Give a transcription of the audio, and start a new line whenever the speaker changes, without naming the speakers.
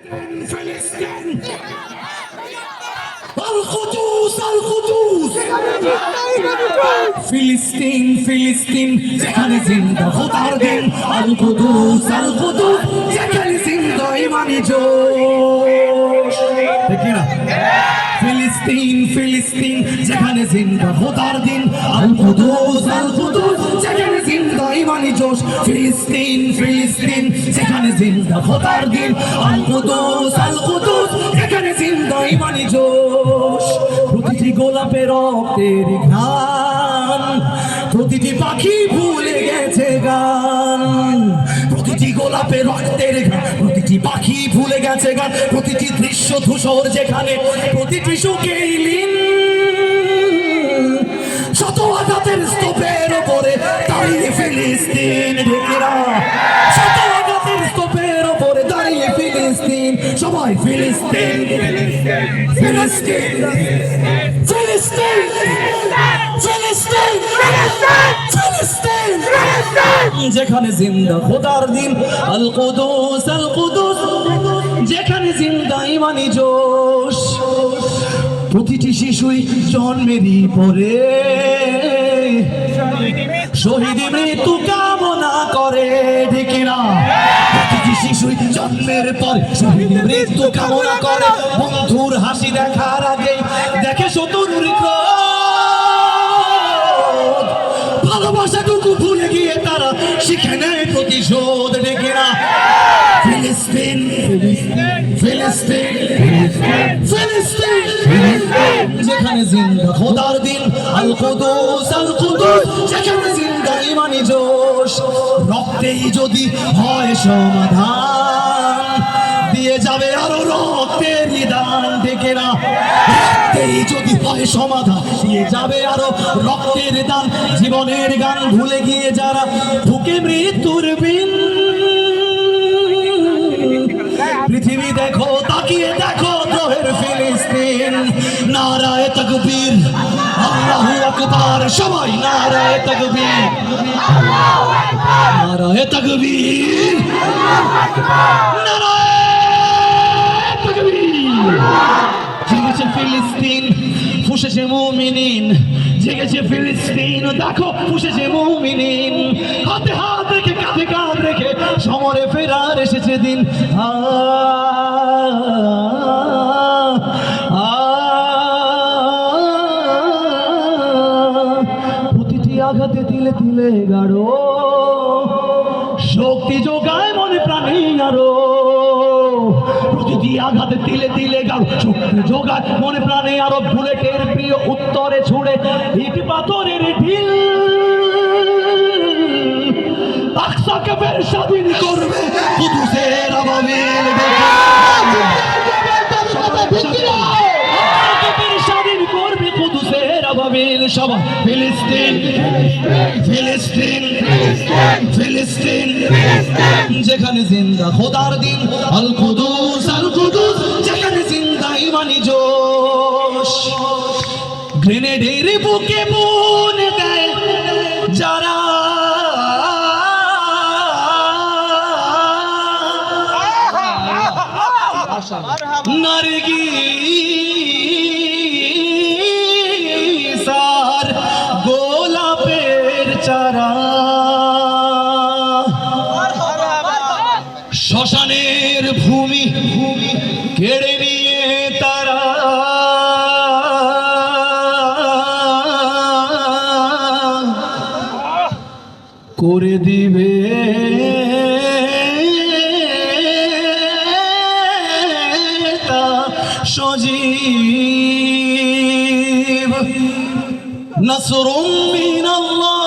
فلسطين القدوس القدوس ফিলিস্তিন ফিলিস্তিন যেখানে জিন্দা খোদার দিন আল কুদুস আল কুদুস যেখানে জিন্দা ইমানি জোশ ঠিক না ফিলিস্তিন ফিলিস্তিন যেখানে জিন্দা খোদার দিন আল কুদুস আল কুদুস যেখানে জিন্দা ইমানি জোশ, ফিলিস্তিন ফিলিস্তিন যেখানে জিন্দা খোদার দিন। আল কুদুস আল কুদুস যেখানে জিন্দা ইমানি জোশ। প্রতিটি গোলাপের রক্তের ঘ্রাণ, প্রতিটি পাখি ভুলে গেছে গান। প্রতিটি গোলাপে রক্তের গান প্রতিটি পাখি ভুলে গেছে গান। প্রতিটি দৃশ্য ধূসর যেখানে, প্রতিটি সুখে লীন। সবাই ফিলিস্তিন যেখানে জিন্দা খোদার দিন, আল কুদুস আল কুদুস। যেখানে জিন্দা ইমানি জোশ। প্রতিটি শিশুই জন্মেরই পরে। শহীদ মৃত্যু কামনা করে। প্রতিটি শিশুই জন্মের পরে শহীদ মৃত্যু কামনা করে। বন্ধুর হাসি দেখার আগে দেখে শত্রুর ভালোবাসাটুকু ভুলে গিয়ে তারা শিখে নেয় প্রতিশোধ ডেকে না। ফিলিস্তিন ফিলিস্তিন যেখানে জিন্দা খোদার দিন, আল কুদুস আল কুদুস। যেখানে জিন্দা ইমানি জোশ রক্তেই যদি হয় সমাধান, দিয়ে যাবে আরও না যদি হয় সমাধান, দিয়ে যাবে আরও রক্তের দান জীবনের গান ভুলে গিয়ে যারা বুকে মৃত্যুর পৃথিবী দেখো, তাকিয়ে দেখো, গ্রহের ফিলিস্তিন। নারায় তকবীর। আকবার সবাই নারায় তকবীর। নারায় তকবীর। নারায় তকবীর। জেগেছে ফিলিস্তিন ফুসেছে মুমিনিন। জেগেছে ফিলিস্তিন দেখো ফুসেছে মুমিনিন। হাতে হাত রেখে কাঁধে কাঁধ রেখে সমরে ফেরার এসেছে দিন। আ, আঘাতে তিলে তিলে গাড়ো। শক্তি যোগায় মনে প্রাণে আরও প্রতিটি আঘাতে তিলে তিলে গাড়ো। শক্তি যোগায় মনে প্রাণে আরও বুলেটের প্রিয় উত্তরে ছুড়ে ইট পাথরের ঢিল। আকসাকে ফের স্বাধীন করবে। কুদুসের আবাবিল ফের স্বাধীন করবে কুদুসের আবাবিল ফিলিস্তিন ফিলিস্তিন ফিলিস্তিন যেখানে জিন্দা খোদার দিন আল কুদুস আল কুদুস যেখানে জিন্দা ইমানি জোশ। গ্রেনেডের বুকে মন দেয় যারা। নারগিসার বেচারা। শ্মশানের ভূমি ভূমি কেড়ে নিয়ে তারা। করে দিবে। তা সজীব। না মিনাল্লাহ।